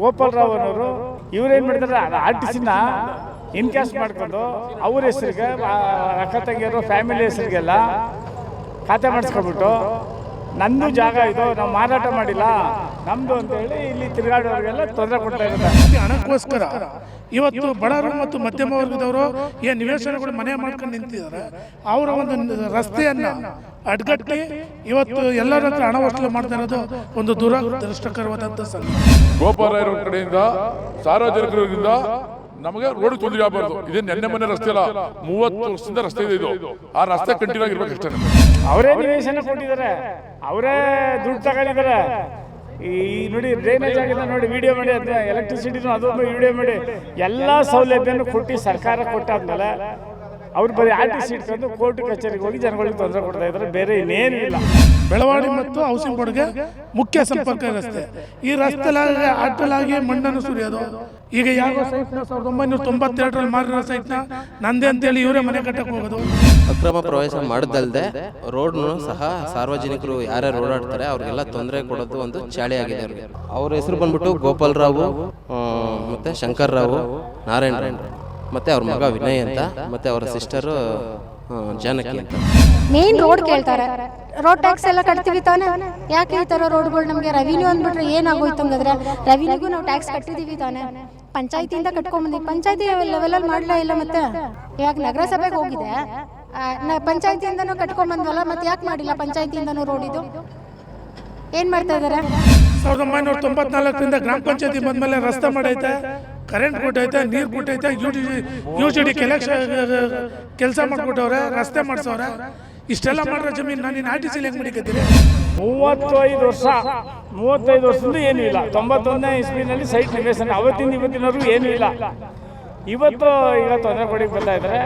ಗೋಪಾಲರಾವ್ ಅನ್ನೋರು, ಇವ್ರೇನ್ ಮಾಡಿದಾರೆ R T ಸಿನ ಇನ್ಕ್ಯಾಸ್ಟ್ ಮಾಡ್ಕೊಂಡು ಅವ್ರ ಹೆಸರಿಗೆ ಅಕ್ಕ ತಂಗಿಯರು, ಫ್ಯಾಮಿಲಿ ಹೆಸರಿಗೆಲ್ಲ ಖಾತೆ ಮಾಡಿಸ್ಕೊಬಿಟ್ಟು ನಂದು ಜಾಗ ಇದು ನಾವು ಮಾರಾಟ ಮಾಡಿಲ್ಲ. ನಮ್ದು ಅಂತ ಹೇಳಿ ಇಲ್ಲಿ ತಿರುಗಾಡೋರಿಗೆಲ್ಲ ತೊಂದರೆ ಕೊಡ್ತಾ ಇದ್ದಾರೆ. ಹಣಕ್ಕೋಸ್ಕರ ಇವತ್ತು ಬಡವರು ಮತ್ತು ಮಧ್ಯಮ ವರ್ಗದವರು ಏನು ನಿವೇಶನಗಳು ಮನೆ ಮಾಡ್ಕೊಂಡು ನಿಂತಿದ್ದಾರೆ. ಅವರ ಒಂದು ರಸ್ತೆಯನ್ನು ರಸ್ತೆಯನ್ನ ಅಡ್ಗಟ್ಟಿ ಇವತ್ತು ಎಲ್ಲರ ಹತ್ರ ಹಣ ವಸೂಲು ಮಾಡ್ತಾ ಇರೋದು ಒಂದು ದುರದೃಷ್ಟಕರವಾದಂಥ ಸಂಗತಿ. ಗೋಪಾಲ ಕಡೆಯಿಂದ ಸಾರ್ವಜನಿಕರಿಂದ ನಮಗೆ ರೋಡ್ ತೊಂದರೆ ಆಗಬಾರ್ದು. ಇದೇ ನೆನ್ನೆ ಮನೆ ರಸ್ತೆ ಅಲ್ಲ. ಮೂವತ್ತು ವರ್ಷದಿಂದ ರಸ್ತೆ ಇದೆ ಇದು. ಆ ರಸ್ತೆ ಕಂಟಿನ್ಯೂ ಆಗಿರ್ಬೇಕು ಅಷ್ಟೇ ಅವರೇ ನಿವೇಶನ ಕೊಟ್ಟಿದ್ದಾರೆ. ಅವರೇ ದುಡ್ಡು ತಗೊಂಡಿದ್ದಾರೆ. ಈ ನೋಡಿ ಡ್ರೈನೇಜ್ ಆಗಿದೆ ನೋಡಿ ವಿಡಿಯೋ ಮಾಡಿ ಅದನ್ನ ಎಲೆಕ್ಟ್ರಿಸಿಟಿನೂ ಅದೊಂದು ವಿಡಿಯೋ ಮಾಡಿ. ಎಲ್ಲ ಸೌಲಭ್ಯನೂ ಕೊಟ್ಟು ಸರ್ಕಾರ ಕೊಟ್ಟಾದ್ಮೇಲೆ ಅವ್ರು ಬರೀ ಆರ್ ಟಿ ಸಿ ಇಟ್ಕೊಂಡು ಕೋರ್ಟ್ ಕಚೇರಿಗೆ ಹೋಗಿ ಜನಗಳಿಗೆ ತೊಂದರೆ ಕೊಡ್ತಾ ಇದ್ದಾರೆ. ಬೇರೆ ಇನ್ನೇನಿಲ್ಲ ಬೆಳವಾಡಿ ಮತ್ತು ಹೌಸಿಂಗ್ ಬೋರ್ಡ್ಗೆ ಮುಖ್ಯ ಸಂಪರ್ಕ ರಸ್ತೆ. ಈ ರಸ್ತೆಲಾಗಿ ಅಡ್ಡಲಾಗಿ ಮಣ್ಣನ್ನು ಸುರಿಯೋದು. ಈಗ ಯಾವ ಸೈಟ್ನ ಸಾವಿರದ ಒಂಬೈನೂರ ತೊಂಬತ್ತೆರಡರಲ್ಲಿ ಮಾರಿರೋ ಸೈಟ್ನ ನಂದೇ ಅಂತೇಳಿ ಇವರೇ ಮನೆ ಕಟ್ಟಕ್ಕೆ ಹೋಗೋದು. ಅಕ್ರಮ ಪ್ರವೇಶ ಮಾಡದಲ್ದೆ ರೋಡ್ನು ಸಹ ಸಾರ್ವಜನಿಕರು ಯಾರ್ಯಾರು ಓಡಾಡ್ತಾರೆ ಅವ್ರಿಗೆಲ್ಲ ತೊಂದರೆ ಕೊಡೋದು ಒಂದು ಚಾಳಿಯಾಗಿದೆ ಆಗಿದೆ ಅವ್ರಿಗೆ. ಅವ್ರ ಹೆಸರು ಬಂದ್ಬಿಟ್ಟು ಗೋಪಾಲ್ ರಾವು ಆ, ಮತ್ತೆ ಶಂಕರ್ ರಾವು ನಾರಾಯಣ ರಾವ್. ಮತ್ತೆ ಅವ್ರ ಮಗ ವಿನಯ್ ಅಂತ ಮತ್ತೆ ಅವರ ಸಿಸ್ಟರ್ ಜಾನಕಿ ಅಂತ. ಮೇನ್ ರೋಡ್ ಕೇಳ್ತಾರೆ. ರೋಡ್ ಟ್ಯಾಕ್ಸ್ ಎಲ್ಲ ಕಟ್ತೀವಿ ತಾನೆ? ಯಾಕೆ ಈ ತರ ರೋಡ್ಗಳು ನಮಗೆ ರೆವಿನ್ಯೂ ಅಂದ್ಬಿಟ್ರೆ ಏನಾಗೋಯ್ತು ಹಂಗಾದ್ರೆ? ರೆವಿನ್ಯೂಗೂ ನಾವು ಟ್ಯಾಕ್ಸ್ ಕಟ್ಟಿದೀವಿ ತಾನೆ. ಪಂಚಾಯತಿಯಿಂದ ಕಟ್ಕೊಂಬಂದಿ ಪಂಚಾಯತಿ ಲೆವೆಲಲ್ಲಿ ಮಾಡಲೇ ಇಲ್ಲ ಮತ್ತೆ? ಇವಾಗ ನಗರಸಭೆಗೆ ಹೋಗಿದೆ? ಪಂಚಾಯತಿಯಿಂದನೂ ಕಟ್ಕೊಂಬಂದ್ವಲ್ಲ ಮತ್ತೆ ಯಾಕೆ ಮಾಡಿಲ್ಲ ಪಂಚಾಯತಿಯಿಂದನೂ ರೋಡ್ ಇದು? ಏನ್ ಮಾಡ್ತಾ ಇದ್ದಾರೆ ಸಾವಿರದ ಒಂಬೈನೂರ ತೊಂಬತ್ನಾಲ್ಕರಿಂದ ಗ್ರಾಮ ಪಂಚಾಯತಿ ಬಂದ್ಮೇಲೆ ರಸ್ತೆ ಮಾಡೈತೆ ಕರೆಂಟ್ ಕೊಟ್ಟೈತೆ ನೀರು ಕೊಟ್ಟೈತೆ U D U G D ಕೆಲಸ ಮಾಡ್ಕೊಟ್ಟವ್ರೆ ರಸ್ತೆ ಮಾಡಿಸೋರೆ ಇಷ್ಟೆಲ್ಲ ಮಾಡಿರೋ ಜಮೀನು ನಾನು ಆರ್ ಟಿ ಸಿಲಿ ಹೆಂಗೆ ಮೂವತ್ತು ಮೂವತ್ತೈದು ವರ್ಷ ಮೂವತ್ತೈದು ವರ್ಷದಿಂದ ಏನೂ ಇಲ್ಲ. ತೊಂಬತ್ತೊಂದನೇ ಇಸ್ವಿನಲ್ಲಿ ಸೈಟ್ ನಿವೇಶನ ಅವತ್ತಿಂದ ಇವತ್ತಿನವರೆಗೂ ಏನೂ ಇಲ್ಲ. ಇವತ್ತು ಈಗ ತೊಂದರೆ ಕೊಡಿ ಬರ್ತಾ ಇದ್ದಾರೆ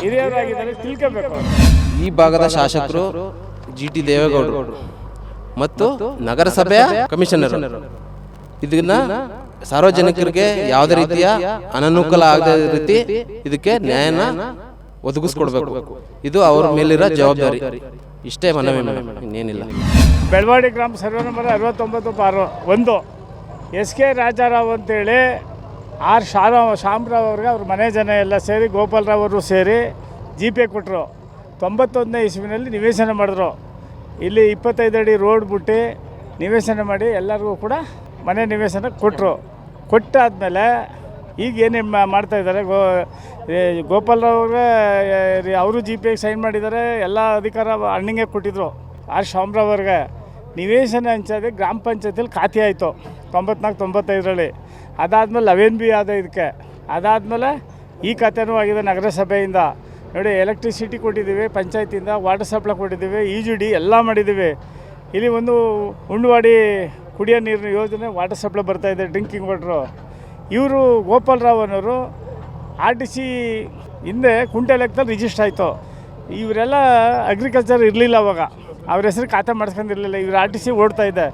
ಹಿರಿಯರಾಗಿದ್ದಾರೆ ತಿಳ್ಕೋಬೇಕು ಈ ಭಾಗದ ಶಾಸಕರು ಜಿ ಟಿ ದೇವೇಗೌಡರು ಮತ್ತು ನಗರಸಭೆಯ ಕಮಿಷನರ್. ಇದನ್ನ ಸಾರ್ವಜನಿಕರಿಗೆ ಯಾವುದೇ ರೀತಿಯ ಅನನುಕೂಲ ಆಗದ ರೀತಿ ಇದಕ್ಕೆ ನ್ಯಾಯನ ಒದಗಿಸ್ಕೊಡ್ಬೇಕು. ಇದು ಅವ್ರ ಮೇಲಿರೋ ಜವಾಬ್ದಾರಿ. ಇಷ್ಟೇ ಮನವಿ ಮೇಡಮ್. ಇನ್ನೇನಿಲ್ಲ. ಬೆಳವಾಡಿ ಗ್ರಾಮ ಸರ್ವೆ ನಂಬರ್ ಅರವತ್ತೊಂಬತ್ತು ಬಾರು ಒಂದು. ಎಸ್ ಕೆ ರಾಜಾರಾವ್ ಅಂತೇಳಿ ಆರ್ ಶಾರಾವ್ ಶಾಮರಾವ್ ಅವ್ರಿಗೆ ಅವ್ರ ಮನೆ ಜನ ಎಲ್ಲ ಸೇರಿ ಗೋಪಾಲರಾವ್ ಅವರು ಸೇರಿ ಜಿ ಪೇ ಕೊಟ್ಟರು ತೊಂಬತ್ತೊಂದನೇ ಇಸ್ವಿನಲ್ಲಿ ನಿವೇಶನ ಮಾಡಿದ್ರು. ಇಲ್ಲಿ ಇಪ್ಪತ್ತೈದು ಅಡಿ ರೋಡ್ ಬಿಟ್ಟು ನಿವೇಶನ ಮಾಡಿ ಎಲ್ಲರಿಗೂ ಕೂಡ ಮನೆ ನಿವೇಶನ ಕೊಟ್ಟರು ಕೊಟ್ಟಾದಮೇಲೆ ಈಗ ಏನೇನು ಮಾಡ್ತಾ ಇದ್ದಾರೆ? ಗೋ ಗೋಪಾಲ್ರವ್ರಿಗೆ ಅವರು ಜಿ ಪಿ ಸೈನ್ ಮಾಡಿದ್ದಾರೆ, ಎಲ್ಲ ಅಧಿಕಾರ ಅಣ್ಣಿಗೆ ಕೊಟ್ಟಿದ್ರು. ಆರ್ ಶಾಮ್ರವ್ರಿಗೆ ನಿವೇಶನ ಹಂಚೋದೆ, ಗ್ರಾಮ ಪಂಚಾಯತಿಲಿ ಖಾತೆ ಆಯಿತು, ತೊಂಬತ್ನಾಲ್ಕು, ತೊಂಬತ್ತೈದರಲ್ಲಿ. ಅದಾದಮೇಲೆ ಲವೆನ್ ಬಿ ಆದ ಇದಕ್ಕೆ. ಅದಾದಮೇಲೆ ಈ ಖಾತೆನೂ ಆಗಿದೆ ನಗರಸಭೆಯಿಂದ. ನೋಡಿ ಎಲೆಕ್ಟ್ರಿಸಿಟಿ ಕೊಟ್ಟಿದ್ದೀವಿ ಪಂಚಾಯತಿಯಿಂದ ವಾಟರ್ ಸಪ್ಲೈ ಕೊಟ್ಟಿದ್ದೀವಿ ಇ ಜಿ ಡಿ ಎಲ್ಲ ಮಾಡಿದ್ದೀವಿ. ಇಲ್ಲಿ ಒಂದು ಉಂಡುವಾಡಿ ಕುಡಿಯೋ ನೀರಿನ ಯೋಜನೆ ವಾಟರ್ ಸಪ್ಲೈ ಬರ್ತಾಯಿದೆ ಡ್ರಿಂಕಿಂಗ್ ವಾಟ್ರು ಇವರು ಗೋಪಾಲರಾವ್ ಅನ್ನೋರು ಆರ್ ಟಿ ಸಿ ಹಿಂದೆ ಕುಂಟೆ ಲೆಕ್ಕದಲ್ಲಿ ರಿಜಿಸ್ಟರ್ ಆಯಿತು. ಇವರೆಲ್ಲ ಅಗ್ರಿಕಲ್ಚರ್ ಇರಲಿಲ್ಲ ಅವಾಗ. ಅವ್ರ ಹೆಸರು ಖಾತೆ ಮಾಡಿಸ್ಕೊಂಡಿರಲಿಲ್ಲ. ಇವ್ರು ಆರ್ ಟಿ ಸಿ ಓಡ್ತಾ ಇದೆ.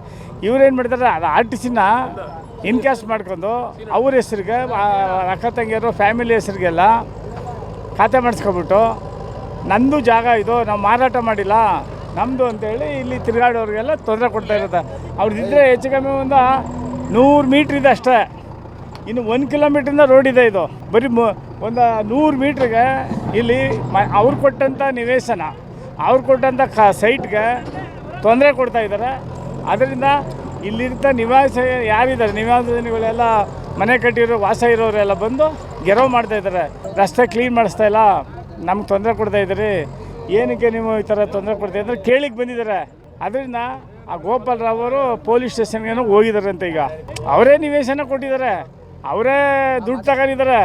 ಇವ್ರೇನು ಮಾಡ್ತಾರೆ ಅದು ಆರ್ ಟಿ ಸಿನ ಇನ್ಕ್ಯಾಸ್ಟ್ ಮಾಡ್ಕೊಂಡು ಅವ್ರ ಹೆಸರಿಗೆ ಅಕ್ಕ ತಂಗಿಯರು ಫ್ಯಾಮಿಲಿ ಹೆಸರಿಗೆಲ್ಲ ಖಾತೆ ಮಾಡಿಸ್ಕೊಬಿಟ್ಟು ನಂದು ಜಾಗ ಇದು, ನಾವು ಮಾರಾಟ ಮಾಡಿಲ್ಲ. ನಮ್ಮದು ಅಂತೇಳಿ ಇಲ್ಲಿ ತಿರುಗಾಡೋರಿಗೆಲ್ಲ ತೊಂದರೆ ಕೊಡ್ತಾ ಇರುತ್ತೆ. ಅವ್ರದ್ದಿದ್ದರೆ ಹೆಚ್ಚು ಕಮ್ಮಿ ಒಂದು ನೂರು ಮೀಟ್ರ್ ಇದೆ ಅಷ್ಟೇ. ಇನ್ನು ಒಂದು ಕಿಲೋಮೀಟ್ರಿಂದ ರೋಡ್ ಇದೆ ಇದು. ಬರೀ ಮು, ಒಂದು ನೂರು ಮೀಟ್ರಿಗೆ ಇಲ್ಲಿ ಮ, ಅವ್ರು ಕೊಟ್ಟಂಥ ನಿವೇಶನ, ಅವ್ರು ಕೊಟ್ಟಂಥ ಕ ಸೈಟ್ಗೆ ತೊಂದರೆ ಕೊಡ್ತಾ ಇದ್ದಾರೆ ಅದರಿಂದ ಇಲ್ಲಿರ್ತ ನಿವಾಸ ಯಾರಿದ್ದಾರೆ? ನಿವಾಸಿಗಳೆಲ್ಲ ಮನೆ ಕಟ್ಟಿರೋ, ವಾಸ ಇರೋರೆಲ್ಲ ಬಂದು ಗೆರವು ಮಾಡ್ತಾ ಇದ್ದಾರೆ ರಸ್ತೆ ಕ್ಲೀನ್ ಮಾಡಿಸ್ತಾ ಇಲ್ಲ. ನಮ್ಗೆ ತೊಂದರೆ ಕೊಡ್ತಾ ಇದ್ದೀರಿ. ಏನಕ್ಕೆ ನೀವು ಈ ಥರ ತೊಂದರೆ ಕೊಡ್ತೀವಿ ಅಂದರೆ ಕೇಳಿಗೆ ಬಂದಿದ್ದಾರೆ. ಅದರಿಂದ ಆ ಗೋಪಾಲರಾವ್ ಅವರು ಪೊಲೀಸ್ ಸ್ಟೇಷನ್ಗೇನೋ ಹೋಗಿದಾರಂತೆ ಈಗ. ಅವರೇ ನಿವೇಶನ ಕೊಟ್ಟಿದ್ದಾರೆ. ಅವರೇ ದುಡ್ಡು ತಗೊಂಡಿದ್ದಾರೆ.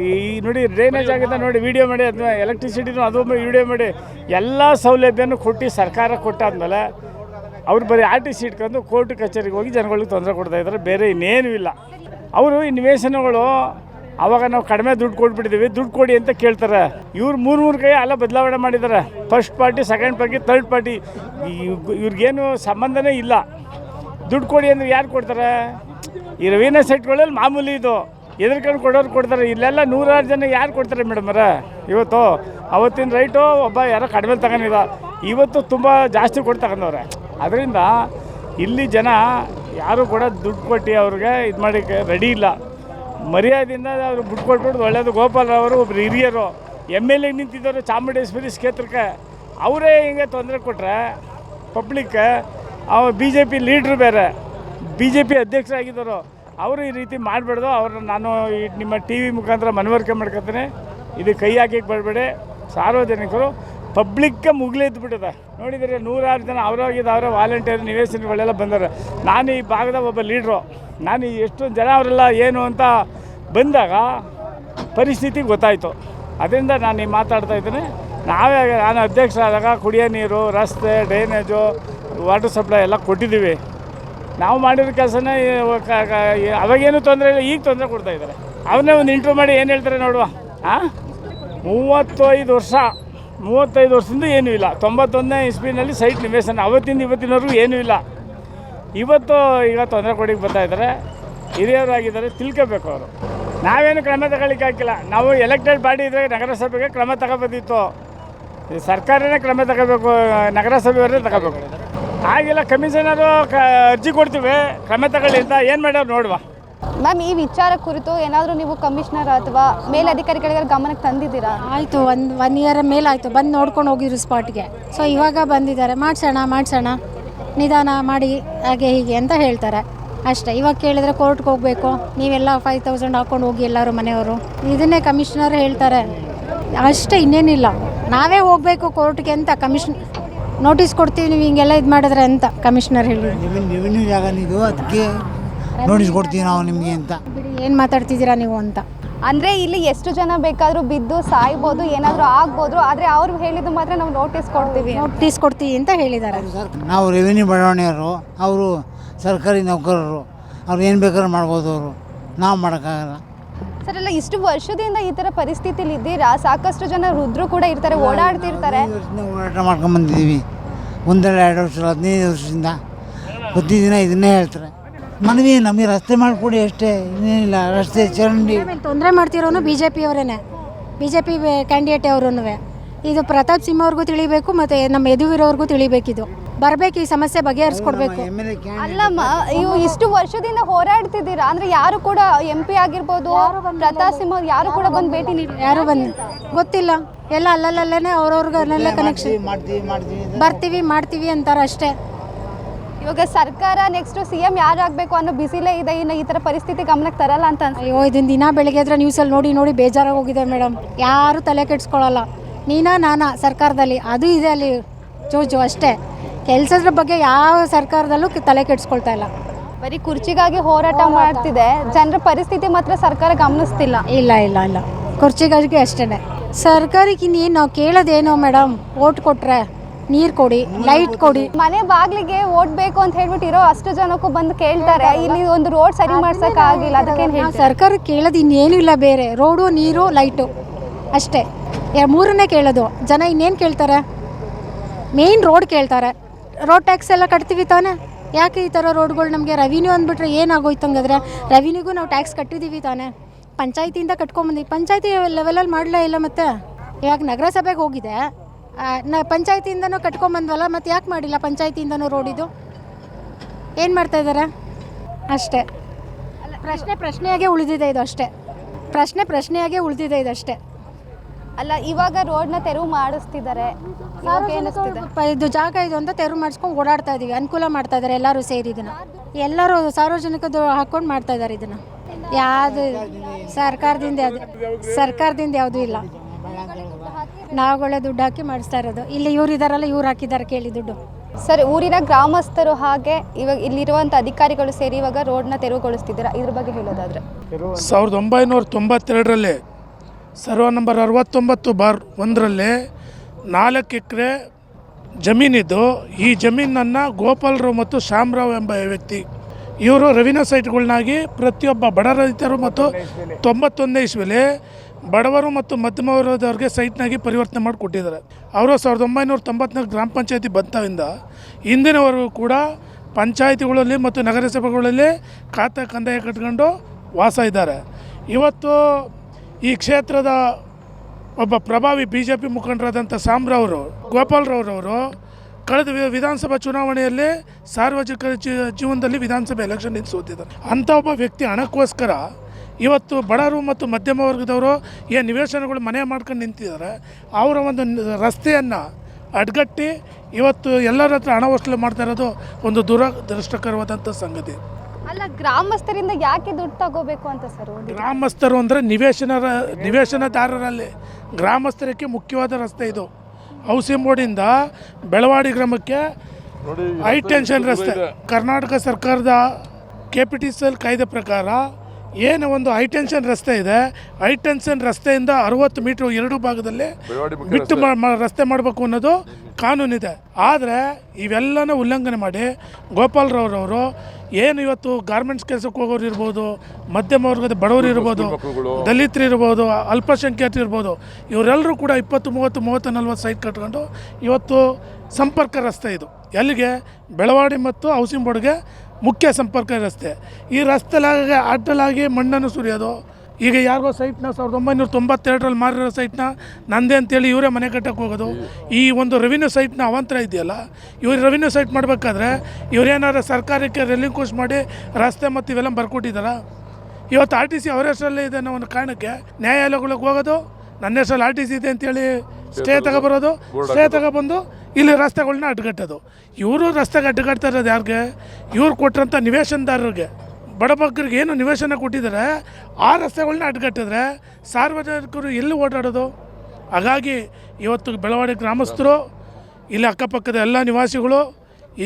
ಈ ನೋಡಿ ಡ್ರೈನೇಜ್ ಆಗಿದೆ ನೋಡಿ ವಿಡಿಯೋ ಮಾಡಿ ಅದನ್ನ ಎಲೆಕ್ಟ್ರಿಸಿಟಿನೂ ಅದು ವಿಡಿಯೋ ಮಾಡಿ, ಎಲ್ಲ ಸೌಲಭ್ಯನೂ ಕೊಟ್ಟು ಸರ್ಕಾರ ಕೊಟ್ಟಾದ್ಮೇಲೆ ಅವ್ರು ಬರೀ ಆರ್ ಟಿ ಸಿ ಇಟ್ಕೊಂಡು ಕೋರ್ಟ್ ಕಚೇರಿಗೆ ಹೋಗಿ ಜನಗಳಿಗೆ ತೊಂದರೆ ಕೊಡ್ತಾ ಇದ್ದಾರೆ. ಬೇರೆ ಇನ್ನೇನೂ ಇಲ್ಲ. ಅವರು ಈ ನಿವೇಶನಗಳು ಅವಾಗ ನಾವು ಕಡಿಮೆ ದುಡ್ಡು ಕೊಟ್ಬಿಟ್ಟಿದ್ದೀವಿ ದುಡ್ಡು ಕೊಡಿ ಅಂತ ಕೇಳ್ತಾರೆ. ಇವ್ರು ಮೂರು ಮೂರು ಕೈ ಎಲ್ಲ ಬದಲಾವಣೆ ಮಾಡಿದ್ದಾರೆ first party second party third party ಇವ್ರಿಗೇನು ಸಂಬಂಧನೇ ಇಲ್ಲ. ದುಡ್ಡು ಕೊಡಿ ಅಂದ್ರೆ ಯಾರು ಕೊಡ್ತಾರೆ? ಈ ರವೀನಾ ಸೆಟ್ಗಳಲ್ಲಿ ಮಾಮೂಲಿ ಇದು. ಎದುರ್ಕೊಂಡು ಕೊಡೋರು ಕೊಡ್ತಾರೆ. ಇಲ್ಲೆಲ್ಲ ನೂರಾರು ಜನ ಯಾರು ಕೊಡ್ತಾರೆ ಮೇಡಮರ ಇವತ್ತು ಅವತ್ತಿನ ರೈಟು ಒಬ್ಬ ಯಾರೋ ಕಡಿಮೆ ತಗೊಂಡಿದ್ದ ಇವತ್ತು ತುಂಬ ಜಾಸ್ತಿ ಕೊಟ್ಟು ಅದರಿಂದ ಇಲ್ಲಿ ಜನ ಯಾರೂ ಕೂಡ ದುಡ್ಡು ಕೊಟ್ಟು ಅವ್ರಿಗೆ ಇದು ಮಾಡಿ ರೆಡಿ ಇಲ್ಲ. ಮರ್ಯಾದೆಯಿಂದ ಅವರು ಬಿಟ್ಕೊಟ್ಬಿಟ್ಟು ಒಳ್ಳೆಯದು ಗೋಪಾಲರವರು ಒಬ್ರು ಹಿರಿಯರು. ಎಂ ಎಲ್ ಎ ನಿಂತಿದ್ದವರು ಚಾಮುಂಡೇಶ್ವರಿ ಕ್ಷೇತ್ರಕ್ಕೆ. ಅವರೇ ಹಿಂಗೆ ತೊಂದರೆ ಕೊಟ್ಟರೆ ಪಬ್ಲಿಕ್ ಅವ ಬಿ ಜೆ ಪಿ ಲೀಡ್ರು ಬೇರೆ. ಬಿ ಜೆ ಪಿ ಅಧ್ಯಕ್ಷರಾಗಿದ್ದರು ಅವರು ಈ ರೀತಿ ಮಾಡಬಾರ್ದು ಅವ್ರನ್ನ ನಾನು ಈ ನಿಮ್ಮ ಟಿ ವಿ ಮುಖಾಂತರ ಮನವರಿಕೆ ಮಾಡ್ಕೊತೀನಿ. ಇದು ಕೈ ಹಾಕಿ ಬರಬೇಡಿ. ಸಾರ್ವಜನಿಕರು ಪಬ್ಲಿಕ್ಕೆ ಮುಗಿಲೆದ್ದು ಬಿಟ್ಟದ ನೋಡಿದರೆ ನೂರಾರು ಜನ ಅವರಾಗಿದ್ದ ಅವರ ವಾಲಂಟಿಯರ್ ನಿವೇಶನಗಳೆಲ್ಲ ಬಂದಾರೆ ನಾನು ಈ ಭಾಗದ ಒಬ್ಬ ಲೀಡ್ರು ನಾನು ಎಷ್ಟೊಂದು ಜನ ಅವರೆಲ್ಲ ಏನು ಅಂತ ಬಂದಾಗ ಪರಿಸ್ಥಿತಿ ಗೊತ್ತಾಯಿತು. ಅದರಿಂದ ನಾನು ಈ ಮಾತಾಡ್ತಾ ಇದ್ದೀನಿ. ನಾವೇ ನಾನು ಅಧ್ಯಕ್ಷರಾದಾಗ ಕುಡಿಯೋ ನೀರು, ರಸ್ತೆ ಡ್ರೈನೇಜು ವಾಟರ್ ಸಪ್ಲೈ ಎಲ್ಲ ಕೊಟ್ಟಿದ್ದೀವಿ. ನಾವು ಮಾಡಿರೋ ಕೆಲಸನೇ ಅವಾಗೇನು ತೊಂದರೆ ಇಲ್ಲ, ಈಗ ತೊಂದರೆ ಕೊಡ್ತಾ ಇದ್ದಾರೆ. ಅವನ್ನೇ ಒಂದು ಇಂಟ್ರೂ ಮಾಡಿ ಏನು ಹೇಳ್ತಾರೆ ನೋಡುವ. ಹಾಂ ಮೂವತ್ತೈದು ವರ್ಷ. ಮೂವತ್ತೈದು ವರ್ಷದಿಂದ ಏನೂ ಇಲ್ಲ. ತೊಂಬತ್ತೊಂದನೇ ಇಸ್ವಿನಲ್ಲಿ ಸೈಟ್ ನಿವೇಶನ, ಅವತ್ತಿಂದ ಇವತ್ತಿನವರೆಗೂ ಏನೂ ಇಲ್ಲ. ಇವತ್ತು ಈಗ ತೊಂದರೆ ಕೊಡಿಗೆ ಬರ್ತಾ ಇದ್ದಾರೆ. ಹಿರಿಯರಾಗಿದ್ದಾರೆ, ತಿಳ್ಕೋಬೇಕು ಅವರು. ನಾವೇನು ಕ್ರಮ ತಗೊಳ್ಳಿಕ್ಕೆ ಹಾಕಿಲ್ಲ. ನಾವು ಎಲೆಕ್ಟೆಡ್ ಬಾಡಿ ಇದ್ದರೆ ನಗರಸಭೆಗೆ ಕ್ರಮ ತಗೋಬೋದಿತ್ತು. ಸರ್ಕಾರನೇ ಕ್ರಮ ತಗೋಬೇಕು, ನಗರಸಭೆಯವರೇ ತಗೋಬೇಕು. ಆಗಿಲ್ಲ ಕಮಿಷನರು ಕ ಅರ್ಜಿ ಕೊಡ್ತೀವಿ. ಕ್ರಮ ತಗೊಳ್ಳಿ ಅಂತ ಏನು ಮಾಡ್ಯಾರ ನೋಡುವ. ಮ್ಯಾಮ್ ಈ ವಿಚಾರ ಕುರಿತು ಏನಾದರೂ ನೀವು ಕಮಿಷನರ್ ಅಥವಾ ಮೇಲಧಿಕಾರಿಗಳಿಗೆ ಗಮನಕ್ಕೆ ತಂದಿದ್ದೀರಾ? ಆಯಿತು ಒಂದು ಒನ್ ಇಯರ್ ಆಯಿತು. ಬಂದು ನೋಡ್ಕೊಂಡು ಹೋಗಿದ್ರು ಸ್ಪಾಟ್ಗೆ ಸೊ ಇವಾಗ ಬಂದಿದ್ದಾರೆ. ಮಾಡ್ಸೋಣ ಮಾಡ್ಸೋಣ. ನಿಧಾನ ಮಾಡಿ ಹಾಗೆ ಹೀಗೆ ಅಂತ ಹೇಳ್ತಾರೆ. ಅಷ್ಟೇ. ಇವಾಗ ಕೇಳಿದ್ರೆ ಕೋರ್ಟ್ಗೆ ಹೋಗಬೇಕು. ನೀವೆಲ್ಲ ಫೈವ್ ತೌಸಂಡ್ ಹಾಕೊಂಡು ಹೋಗಿ ಎಲ್ಲರೂ ಮನೆಯವರು. ಇದನ್ನೇ ಕಮಿಷನರ್ ಹೇಳ್ತಾರೆ. ಅಷ್ಟೇ ಇನ್ನೇನಿಲ್ಲ. ನಾವೇ ಹೋಗಬೇಕು ಕೋರ್ಟ್ಗೆ ಅಂತ ಕಮಿಷನ್ ನೋಟಿಸ್ ಕೊಡ್ತೀವಿ ನೀವು ಹಿಂಗೆಲ್ಲ ಇದು ಮಾಡಿದ್ರೆ ಅಂತ ಕಮಿಷನರ್ ಹೇಳಿ ಜಾಗ ನೀವು ಅದಕ್ಕೆ ನೋಟಿಸ್ ಕೊಡ್ತೀವಿ ನಾವು ನಿಮಗೆ ಅಂತ. ಬಿಡಿ ಏನು ಮಾತಾಡ್ತಿದ್ದೀರಾ ನೀವು ಅಂತ. ಅಂದರೆ ಇಲ್ಲಿ ಎಷ್ಟು ಜನ ಬೇಕಾದರೂ ಬಿದ್ದು ಸಾಯ್ಬೋದು ಏನಾದರೂ ಆಗ್ಬೋದು ಆದರೆ ಅವ್ರು ಹೇಳಿದ್ದು ಮಾತ್ರ ನಾವು ನೋಟಿಸ್ ಕೊಡ್ತೀವಿ ನೋಟಿಸ್ ಕೊಡ್ತೀವಿ ಅಂತ ಹೇಳಿದ್ದಾರೆ. ನಾವು ರೆವಿನ್ಯೂ ಬಡಾವಣೆಯವರು ಅವರು ಸರ್ಕಾರಿ ನೌಕರರು ಅವ್ರು ಏನು ಬೇಕಾದ್ರೂ ಮಾಡ್ಬೋದು ಅವರು. ನಾವು ಮಾಡೋಕ್ಕಾಗಲ್ಲ. ಸರ್ ಎಲ್ಲ ಇಷ್ಟು ವರ್ಷದಿಂದ ಈ ಥರ ಪರಿಸ್ಥಿತಿಲಿ ಇದ್ದೀರಾ? ಸಾಕಷ್ಟು ಜನ ವೃದ್ಧರು ಕೂಡ ಇರ್ತಾರೆ ಓಡಾಡ್ತಿರ್ತಾರೆ. ಹೋರಾಟ ಮಾಡ್ಕೊಂಡ್ಬಂದಿದ್ದೀವಿ ಒಂದೆರಡು ಎರಡು ವರ್ಷ ಹದಿನೈದು ವರ್ಷದಿಂದ. ಪ್ರತಿದಿನ ಇದನ್ನೇ ಹೇಳ್ತಾರೆ. ಮನವಿ ನಮಗೆ ರಸ್ತೆ ಮಾಡಿಕೊಡಿ ಅಷ್ಟೇ ಇನ್ನೇನಿಲ್ಲ ರಸ್ತೆ ಚರಂಡಿ. ತೊಂದರೆ ಮಾಡ್ತಿರೋನು ಬಿ ಜೆ ಪಿಯವರೇನೆ ಬಿ ಜೆ ಪಿ ಕ್ಯಾಂಡಿಡೇಟ್ ಅವರೂ ಇದು ಪ್ರತಾಪ್ ಸಿಂಹ ಅವ್ರಿಗೂ ತಿಳಿಬೇಕು ಮತ್ತು ನಮ್ಮ ಯದುವೀರವ್ರಿಗೂ ತಿಳಿಬೇಕಿದು. ಬರಬೇಕು ಈ ಸಮಸ್ಯೆ ಬಗೆಹರಿಸ್ಕೊಡ್ಬೇಕು. ಅಲ್ಲಮ್ಮ ಇವು ಇಷ್ಟು ವರ್ಷದಿಂದ ಹೋರಾಡ್ತಿದ್ದೀರಾ? ಅಂದ್ರೆ ಯಾರು ಕೂಡ ಎಂ ಪಿ ಆಗಿರ್ಬೋದು ಪ್ರತಾಪ್ ಸಿಂಹ ಅವ್ರು ಯಾರು ಕೂಡ ಬಂದು ಭೇಟಿ ನೀಡಿ ಯಾರು ಬಂದು ಗೊತ್ತಿಲ್ಲ. ಎಲ್ಲ ಅಲ್ಲಲ್ಲೇ ಅವ್ರವ್ರಿಗೆಲ್ಲ ಕನೆಕ್ಷನ್ ಮಾಡ್ತೀವಿ ಮಾಡ್ತೀವಿ ಬರ್ತೀವಿ ಮಾಡ್ತೀವಿ ಅಂತಾರೆ ಅಷ್ಟೇ. ಇವಾಗ ಸರ್ಕಾರ ನೆಕ್ಸ್ಟ್ ಸಿ ಎಂ ಯಾರು ಆಗಬೇಕು ಅನ್ನೋ ಬಿಸಿಲೇ ಇದೆ ಇನ್ನು ಈ ಥರ ಪರಿಸ್ಥಿತಿ ಗಮನಕ್ಕೆ ತರಲ್ಲ ಅಂತ. ಅಯ್ಯೋ ಇದನ್ನ ದಿನ ಬೆಳಗ್ಗೆ ಎದ್ರೆ ನ್ಯೂಸಲ್ಲಿ ನೋಡಿ ನೋಡಿ ಬೇಜಾರಾಗಿ ಹೋಗಿದೆ ಮೇಡಮ್. ಯಾರು ತಲೆ ಕೆಡ್ಸ್ಕೊಳ್ಳಲ್ಲ ನೀನಾ ನಾನಾ ಸರ್ಕಾರದಲ್ಲಿ ಅದು ಇದೆ ಅಲ್ಲಿ ಜೋಜು ಅಷ್ಟೇ. ಕೆಲಸದ ಬಗ್ಗೆ ಯಾವ ಸರ್ಕಾರದಲ್ಲೂ ತಲೆ ಕೆಡಿಸ್ಕೊಳ್ತಾ ಇಲ್ಲ. ಬರೀ ಕುರ್ಚಿಗಾಗಿ ಹೋರಾಟ ಮಾಡ್ತಿದೆ. ಜನರ ಪರಿಸ್ಥಿತಿ ಮಾತ್ರ ಸರ್ಕಾರ ಗಮನಿಸ್ತಿಲ್ಲ. ಇಲ್ಲ ಇಲ್ಲ ಇಲ್ಲ. ಕುರ್ಚಿಗಾಗಿ ಅಷ್ಟೇ ಸರ್ಕಾರಕ್ಕೆ ಇನ್ನೇನು ನಾವು ಕೇಳೋದೇನೋ ಮೇಡಮ್ ಓಟ್ ಕೊಟ್ರೆ. ನೀರು ಕೊಡಿ ಲೈಟ್ ಕೊಡಿ. ಮನೆ ಬಾಗ್ಲಿಗೆ ಓಟ್ ಬೇಕು ಅಂತ ಹೇಳ್ಬಿಟ್ಟು ಇರೋ ಅಷ್ಟು ಜನಕ್ಕೂ ಬಂದು ಕೇಳ್ತಾರೆ. ಇಲ್ಲಿ ಒಂದು ರೋಡ್ ಸರಿ ಮಾಡ್ಸಕ್ ಆಗಿಲ್ಲ. ಅದಕ್ಕೆ ಸರ್ಕಾರ ಹೇಳಿ ಸರ್ಕಾರಕ್ಕೆ ಕೇಳೋದು ಇನ್ನೇನು ಇಲ್ಲ ಬೇರೆ. ರೋಡು ನೀರು ಲೈಟು ಅಷ್ಟೇ. ಯಾ- ಮೂರನ್ನೇ ಕೇಳೋದು. ಜನ ಇನ್ನೇನು ಕೇಳ್ತಾರೆ? ಮೇಯ್ನ್ ರೋಡ್ ಕೇಳ್ತಾರೆ. ರೋಡ್ ಟ್ಯಾಕ್ಸ್ ಎಲ್ಲ ಕಟ್ತೀವಿ ತಾನೇ? ಯಾಕೆ ಈ ಥರ ರೋಡ್ಗಳು ನಮಗೆ ರೆವಿನ್ಯೂ ಅಂದ್ಬಿಟ್ರೆ ಏನಾಗೋಯ್ತು ಹಂಗಾದ್ರೆ? ರೆವಿನ್ಯೂಗೂ ನಾವು ಟ್ಯಾಕ್ಸ್ ಕಟ್ಟಿದ್ದೀವಿ ತಾನೇ? ಪಂಚಾಯತಿಯಿಂದ ಕಟ್ಕೊಂಬಂದು ಪಂಚಾಯತಿ ಲೆವೆಲಲ್ಲಿ ಮಾಡಲೇ ಇಲ್ಲ ಮತ್ತೆ? ಇವಾಗ ನಗರಸಭೆಗೆ ಹೋಗಿದೆ. ನ ಪಂಚಾಯತಿಯಿಂದನೂ ಕಟ್ಕೊಂಬಂದ್ವಲ್ಲ ಮತ್ತೆ ಯಾಕೆ ಮಾಡಿಲ್ಲ ಪಂಚಾಯತಿಯಿಂದನೂ ರೋಡಿದು ಏನು ಮಾಡ್ತಾ ಇದ್ದಾರೆ ಅಷ್ಟೇ. ಪ್ರಶ್ನೆ ಪ್ರಶ್ನೆಯಾಗೆ ಉಳಿದಿದೆ ಇದು ಅಷ್ಟೇ. ಪ್ರಶ್ನೆ ಪ್ರಶ್ನೆಯಾಗೆ ಉಳಿದಿದೆ ಇದು ಅಷ್ಟೇ. ಅಲ್ಲ ಇವಾಗ ರೋಡ್ನ ತೆರವು ಮಾಡಿಸ್ತಿದ್ದಾರೆ ಇವಾಗ ಏನಿಸ್ತಿದೆ ಪ- ಇದು ಜಾಗ ಇದು ಅಂತ ತೆರವು ಮಾಡಿಸ್ಕೊಂಡು ಓಡಾಡ್ತಾ ಇದೀವಿ. ಅನುಕೂಲ ಮಾಡ್ತಾ ಇದ್ದಾರೆ ಎಲ್ಲರೂ ಸೇರಿ ಇದನ್ನ. ಎಲ್ಲರೂ ಸಾರ್ವಜನಿಕದ ಹಾಕೊಂಡು ಮಾಡ್ತಾ ಇದ್ದಾರೆ ಇದನ್ನ. ಯಾವುದು ಸರ್ಕಾರದಿಂದ ಯಾವುದು ಸರ್ಕಾರದಿಂದ ಯಾವುದೂ ಇಲ್ಲ. ನಾವುಗಳೇ ದುಡ್ಡು ಹಾಕಿ ಮಾಡಿಸ್ತಾ ಇರೋದು. ಇಲ್ಲಿ ಇವ್ರು ಇದಾರಲ್ಲ ಇವ್ರು ಹಾಕಿದ್ದಾರೆ ಕೇಳಿ ದುಡ್ಡು. ಸರ್ ಊರಿನ ಗ್ರಾಮಸ್ಥರು ಹಾಗೆ ಇವಾಗ ಇಲ್ಲಿರುವಂಥ ಅಧಿಕಾರಿಗಳು ಸೇರಿ ಇವಾಗ ರೋಡ್ನ ತೆರವುಗೊಳಿಸ್ತಿದ್ದೀರಾ? ಇದ್ರ ಬಗ್ಗೆ ಹೇಳೋದಾದ್ರೆ. ಸಾವಿರದ ಒಂಬೈನೂರ ತೊಂಬತ್ತೆರಡರಲ್ಲಿ ಸರ್ವ ನಂಬರ್ ಅರವತ್ತೊಂಬತ್ತು ಬಾರ್ ಒಂದರಲ್ಲಿ ನಾಲ್ಕು ಎಕರೆ ಜಮೀನಿದ್ದು ಈ ಜಮೀನನ್ನು ಗೋಪಾಲರಾವ್ ಮತ್ತು ಶ್ಯಾಮರಾವ್ ಎಂಬ ವ್ಯಕ್ತಿ ಇವರು ರವೀನಾ ಸೈಟ್ಗಳನ್ನಾಗಿ ಪ್ರತಿಯೊಬ್ಬ ಬಡ ರೈತರು ಮತ್ತು ತೊಂಬತ್ತೊಂದನೇ ಇಸ್ವಿಲಿ ಬಡವರು ಮತ್ತು ಮಧ್ಯಮ ವರ್ಗದವ್ರಿಗೆ ಸೈಟ್ನಾಗಿ ಪರಿವರ್ತನೆ ಮಾಡಿ ಕೊಟ್ಟಿದ್ದಾರೆ ಅವರು ಸಾವಿರದ ಒಂಬೈನೂರ ತೊಂಬತ್ನಾಲ್ಕು ಗ್ರಾಮ ಪಂಚಾಯತಿ ಬಂತವಿಂದ ಇಂದಿನವರೆಗೂ ಕೂಡ ಪಂಚಾಯತಿಗಳಲ್ಲಿ ಮತ್ತು ನಗರಸಭೆಗಳಲ್ಲಿ ಖಾತೆ ಕಂದಾಯ ಕಟ್ಕೊಂಡು ವಾಸ ಇದ್ದಾರೆ. ಇವತ್ತು ಈ ಕ್ಷೇತ್ರದ ಒಬ್ಬ ಪ್ರಭಾವಿ ಬಿ ಜೆ ಪಿ ಮುಖಂಡರಾದಂಥ ಸಾಮ್ರವರು ಗೋಪಾಲ್ರವ್ರವರು ಕಳೆದ ವಿಧಾನಸಭೆ ಚುನಾವಣೆಯಲ್ಲಿ ಸಾರ್ವಜನಿಕ ಜೀವನದಲ್ಲಿ ವಿಧಾನಸಭೆ ಎಲೆಕ್ಷನ್ ಸೋತಿದ್ದಾರೆ ಅಂಥ ಒಬ್ಬ ವ್ಯಕ್ತಿ ಹಣಕ್ಕೋಸ್ಕರ ಇವತ್ತು ಬಡವರು ಮತ್ತು ಮಧ್ಯಮ ವರ್ಗದವರು ಏನು ನಿವೇಶನಗಳು ಮನೆ ಮಾಡ್ಕೊಂಡು ನಿಂತಿದ್ದಾರೆ. ಅವರ ಒಂದು ರಸ್ತೆಯನ್ನು ಅಡ್ಗಟ್ಟಿ ಇವತ್ತು ಎಲ್ಲರ ಹತ್ರ ಹಣ ವಸೂಲಿ ಮಾಡ್ತಾ ಇರೋದು ಒಂದು ದುರದೃಷ್ಟಕರವಾದಂಥ ಸಂಗತಿ. ಅಲ್ಲ ಗ್ರಾಮಸ್ಥರಿಂದ ಯಾಕೆ ದುಡ್ಡು ತಗೋಬೇಕು ಅಂತ ಸರ್ ಗ್ರಾಮಸ್ಥರು ಅಂದರೆ ನಿವೇಶನರ ನಿವೇಶನದಾರರಲ್ಲಿ ಗ್ರಾಮಸ್ಥರಕ್ಕೆ ಮುಖ್ಯವಾದ ರಸ್ತೆ ಇದು. ಹೌಸಿಂಗ್ ಬೋರ್ಡಿಂದ ಬೆಳವಾಡಿ ಗ್ರಾಮಕ್ಕೆ ಹೈ ಟೆನ್ಷನ್ ರಸ್ತೆ. ಕರ್ನಾಟಕ ಸರ್ಕಾರದ K P T C L ಕಾಯ್ದೆ ಪ್ರಕಾರ ಏನು ಒಂದು ಹೈ ಟೆನ್ಷನ್ ರಸ್ತೆ ಇದೆ ಹೈ ಟೆನ್ಷನ್ ರಸ್ತೆಯಿಂದ ಅರವತ್ತು ಮೀಟ್ರ್ ಎರಡು ಭಾಗದಲ್ಲಿ ಬಿಟ್ಟು ರಸ್ತೆ. ಮಾಡಬೇಕು ಅನ್ನೋದು ಕಾನೂನಿದೆ. ಆದರೆ ಇವೆಲ್ಲನೂ ಉಲ್ಲಂಘನೆ ಮಾಡಿ ಗೋಪಾಲರವ್ರವರು ಏನು ಇವತ್ತು ಗಾರ್ಮೆಂಟ್ಸ್ ಕೆಲಸಕ್ಕೆ ಹೋಗೋರು ಇರ್ಬೋದು ಮಧ್ಯಮ ವರ್ಗದ ಬಡವರು ಇರ್ಬೋದು. ದಲಿತರು ಇರ್ಬೋದು ಅಲ್ಪಸಂಖ್ಯಾತರು ಇರ್ಬೋದು ಇವರೆಲ್ಲರೂ ಕೂಡ ಇಪ್ಪತ್ತು ಮೂವತ್ತು ಮೂವತ್ತು ನಲ್ವತ್ತು ಸೈಟ್ ಕಟ್ಕೊಂಡು ಇವತ್ತು ಸಂಪರ್ಕ ರಸ್ತೆ ಇದು. ಎಲ್ಲಿಗೆ? ಬೆಳವಾಡಿ ಮತ್ತು ಹೌಸಿಂಗ್ ಬೋರ್ಡ್ಗೆ ಮುಖ್ಯ ಸಂಪರ್ಕ ರಸ್ತೆ. ಈ ರಸ್ತೆಲಾಗೆ ಅಡ್ಡಲಾಗಿ ಮಣ್ಣನ್ನು ಸುರಿಯೋದು. ಈಗ ಯಾರಿಗೋ ಸೈಟ್ನ ಸಾವಿರದ ಒಂಬೈನೂರ ತೊಂಬತ್ತೆರಡರಲ್ಲಿ ಮಾರಿರೋ ಸೈಟ್ನ ನಂದೇ ಅಂತೇಳಿ ಇವರೇ ಮನೆ ಕಟ್ಟಕ್ಕೆ ಹೋಗೋದು. ಈ ಒಂದು ರೆವಿನ್ಯೂ ಸೈಟ್ನ ಅವಾಂತರ ಇದೆಯಲ್ಲ ಇವ್ರು ರೆವಿನ್ಯೂ ಸೈಟ್ ಮಾಡಬೇಕಾದ್ರೆ ಇವರೇನಾದ್ರೂ ಸರ್ಕಾರಕ್ಕೆ ರೆಲಿಂಕ್ವಿಶ್ ಮಾಡಿ ರಸ್ತೆ ಮತ್ತು ಇವೆಲ್ಲ ಬರ್ಕೊಟ್ಟಿದ್ದಾರ ಇವತ್ತು ಆರ್ ಟಿ ಸಿ ಅವ್ರ ಹೆಸರಲ್ಲೇ ಇದೆ ಅನ್ನೋ ಒಂದು ಕಾರಣಕ್ಕೆ ನ್ಯಾಯಾಲಯಗಳಿಗೆ ಹೋಗೋದು ನನ್ನ ಹೆಸರಲ್ಲಿ ಆರ್ ಟಿ ಸಿ ಇದೆ ಅಂತೇಳಿ ಸ್ಟೇ ತಗೊಬರೋದು ಸ್ಟೇ ತಗೊಬಂದು ಇಲ್ಲಿ ರಸ್ತೆಗಳನ್ನ ಅಡ್ಗಟ್ಟೋದು. ಇವರು ರಸ್ತೆಗೆ ಅಡ್ಡಗಟ್ತಾ ಇರೋದು ಯಾರಿಗೆ? ಇವ್ರು ಕೊಟ್ಟರಂಥ ನಿವೇಶನದಾರರಿಗೆ. ಬಡಬಗ್ಗರಿಗೆ ಏನು ನಿವೇಶನ ಕೊಟ್ಟಿದ್ದಾರೆ ಆ ರಸ್ತೆಗಳನ್ನ ಅಡ್ಗಟ್ಟಿದ್ರೆ ಸಾರ್ವಜನಿಕರು ಎಲ್ಲಿ ಓಡಾಡೋದು? ಹಾಗಾಗಿ ಇವತ್ತು ಬೆಳವಾಡಿ ಗ್ರಾಮಸ್ಥರು ಇಲ್ಲಿ ಅಕ್ಕಪಕ್ಕದ ಎಲ್ಲ ನಿವಾಸಿಗಳು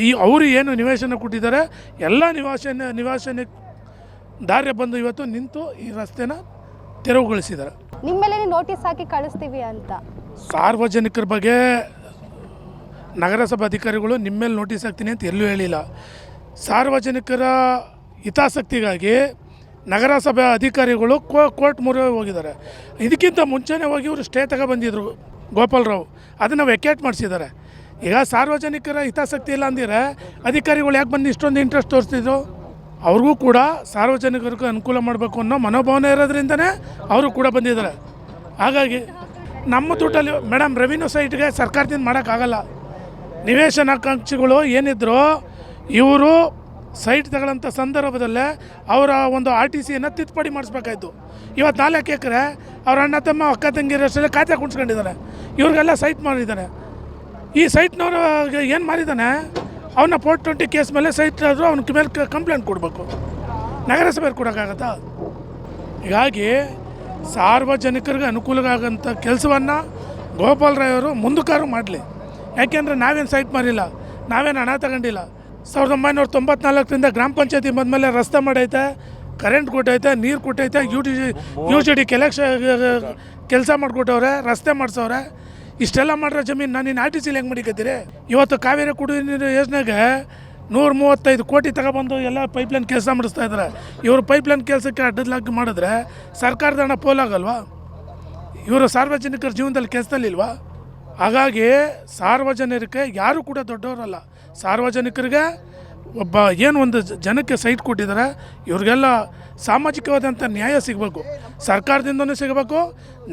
ಈ ಅವರು ಏನು ನಿವೇಶನ ಕೊಟ್ಟಿದ್ದಾರೆ ಎಲ್ಲ ನಿವಾಸನ ನಿವಾಸನ ದಾರ್ಯ ಬಂದು ಇವತ್ತು ನಿಂತು ಈ ರಸ್ತೆನ ತೆರವುಗೊಳಿಸಿದ್ದಾರೆ ನಿಮ್ಮ ಮೇಲೆ ನೋಟಿಸ್ ಹಾಕಿ ಕಳಿಸ್ತೀವಿ ಅಂತ. ಸಾರ್ವಜನಿಕರ ಬಗ್ಗೆ ನಗರಸಭಾ ಅಧಿಕಾರಿಗಳು ನಿಮ್ಮ ನೋಟಿಸ್ ಹಾಕ್ತೀನಿ ಅಂತ ಎಲ್ಲೂ ಹೇಳಿಲ್ಲ. ಸಾರ್ವಜನಿಕರ ಹಿತಾಸಕ್ತಿಗಾಗಿ ನಗರಸಭೆ ಅಧಿಕಾರಿಗಳು ಕೋರ್ಟ್ ಮೊರೆ ಹೋಗಿದ್ದಾರೆ. ಇದಕ್ಕಿಂತ ಮುಂಚೆನೇ ಹೋಗಿ ಇವರು ಸ್ಟೇ ತಗೊಬಂದಿದ್ರು ಗೋಪಾಲರಾವ್ ಅದನ್ನು ವೆಕೇಟ್ ಮಾಡಿಸಿದ್ದಾರೆ. ಈಗ ಸಾರ್ವಜನಿಕರ ಹಿತಾಸಕ್ತಿ ಇಲ್ಲ ಅಂದಿದ್ರೆ ಅಧಿಕಾರಿಗಳು ಯಾಕೆ ಬಂದು ಇಷ್ಟೊಂದು ಇಂಟ್ರೆಸ್ಟ್ ತೋರಿಸ್ತಿದ್ರು? ಅವ್ರಿಗೂ ಕೂಡ ಸಾರ್ವಜನಿಕರಿಗೂ ಅನುಕೂಲ ಮಾಡಬೇಕು ಅನ್ನೋ ಮನೋಭಾವನೆ ಇರೋದ್ರಿಂದನೇ ಅವರು ಕೂಡ ಬಂದಿದ್ದಾರೆ. ಹಾಗಾಗಿ ನಮ್ಮ ದುಡ್ಡಲ್ಲಿ ಮೇಡಮ್ ರೆವಿನ್ಯೂ ಸೈಟ್ಗೆ ಸರ್ಕಾರದಿಂದ ಮಾಡೋಕ್ಕಾಗಲ್ಲ ನಿವೇಶನಾಕಾಂಕ್ಷಿಗಳು ಏನಿದ್ರು ಇವರು ಸೈಟ್ ತಗೊಳ್ಳೋಂಥ ಸಂದರ್ಭದಲ್ಲೇ ಅವರ ಒಂದು ಆರ್ ಟಿ ಸಿಯನ್ನು ತಿದ್ದುಪಡಿ ಮಾಡಿಸ್ಬೇಕಾಯ್ತು. ಇವತ್ತು ನಾಲ್ಕು ಎಕರೆ ಅವ್ರ ಅಣ್ಣ ತಮ್ಮ ಅಕ್ಕ ತಂಗಿರಷ್ಟರಲ್ಲಿ ಖಾತೆ ಕುಣಿಸ್ಕೊಂಡಿದ್ದಾರೆ ಇವ್ರಿಗೆಲ್ಲ ಸೈಟ್ ಮಾಡಿದ್ದಾರೆ. ಈ ಸೈಟ್ನವ್ರು ಏನು ಮಾಡಿದ್ದಾನೆ? ಅವನ್ನ ಫೋರ್ ಟ್ವೆಂಟಿ ಕೇಸ್ ಮೇಲೆ ಸೈಟ್ ಆದರೂ ಅವ್ನ ಮೇಲೆ ಕಂಪ್ಲೇಂಟ್ ಕೊಡಬೇಕು. ನಗರಸಭೆ ಕೊಡೋಕ್ಕಾಗತ್ತಾ? ಹೀಗಾಗಿ ಸಾರ್ವಜನಿಕರಿಗೆ ಅನುಕೂಲವಾಗೋಂಥ ಕೆಲಸವನ್ನು ಗೋಪಾಲ್ ರಾಯ್ ಅವರು ಮುಂದಕ್ಕಾರು ಮಾಡಲಿ. ಯಾಕೆಂದರೆ ನಾವೇನು ಸೈಟ್ ಮಾಡಿಲ್ಲ ನಾವೇನು ಹಣ ತಗೊಂಡಿಲ್ಲ. ಸಾವಿರದ ಒಂಬೈನೂರ ತೊಂಬತ್ನಾಲ್ಕರಿಂದ ಗ್ರಾಮ ಪಂಚಾಯತಿ ಬಂದಮೇಲೆ ರಸ್ತೆ ಮಾಡೈತೆ ಕರೆಂಟ್ ಕೊಟ್ಟೈತೆ, ನೀರು ಕೊಟ್ಟೈತೆ U T U G D ಕೆಲಕ್ಷ ಕೆಲಸ ಮಾಡಿಕೊಟ್ಟವ್ರೆ, ರಸ್ತೆ ಮಾಡಿಸೋರೆ ಇಷ್ಟೆಲ್ಲ ಮಾಡಿರೋ ಜಮೀನು, ನಾನು ಇನ್ನು ಆರ್ ಟಿ ಸಿಲಿ ಹೆಂಗೆ ಮಾಡಿಕತ್ತೀರಿ? ಇವತ್ತು ಕಾವೇರಿ ಕುಡಿಯೋ ನೀರು ಯೋಜನೆಗೆ ನೂರ ಮೂವತ್ತೈದು ಕೋಟಿ ತಗೊಬಂದು ಎಲ್ಲ ಪೈಪ್ಲೈನ್ ಕೆಲಸ ಮಾಡಿಸ್ತಾ ಇದ್ದಾರೆ ಇವರು ಪೈಪ್ಲೈನ್ ಕೆಲಸಕ್ಕೆ ಅಡ್ಡಲಾಗಿ ಮಾಡಿದ್ರೆ ಸರ್ಕಾರದ ಹಣ ಪೋಲಾಗಲ್ವಾ? ಇವರು ಸಾರ್ವಜನಿಕರ ಜೀವನದಲ್ಲಿ ಕೆಲಸದಲ್ಲಿಲ್ವಾ? ಹಾಗಾಗಿ ಸಾರ್ವಜನಿಕರಿಗೆ ಯಾರು ಕೂಡ ದೊಡ್ಡವರಲ್ಲ. ಸಾರ್ವಜನಿಕರಿಗೆ ಒಬ್ಬ ಏನು ಒಂದು ಜನಕ್ಕೆ ಸೈಟ್ ಕೊಟ್ಟಿದ್ದಾರೆ, ಇವ್ರಿಗೆಲ್ಲ ಸಾಮಾಜಿಕವಾದಂಥ ನ್ಯಾಯ ಸಿಗಬೇಕು. ಸರ್ಕಾರದಿಂದನೂ ಸಿಗಬೇಕು,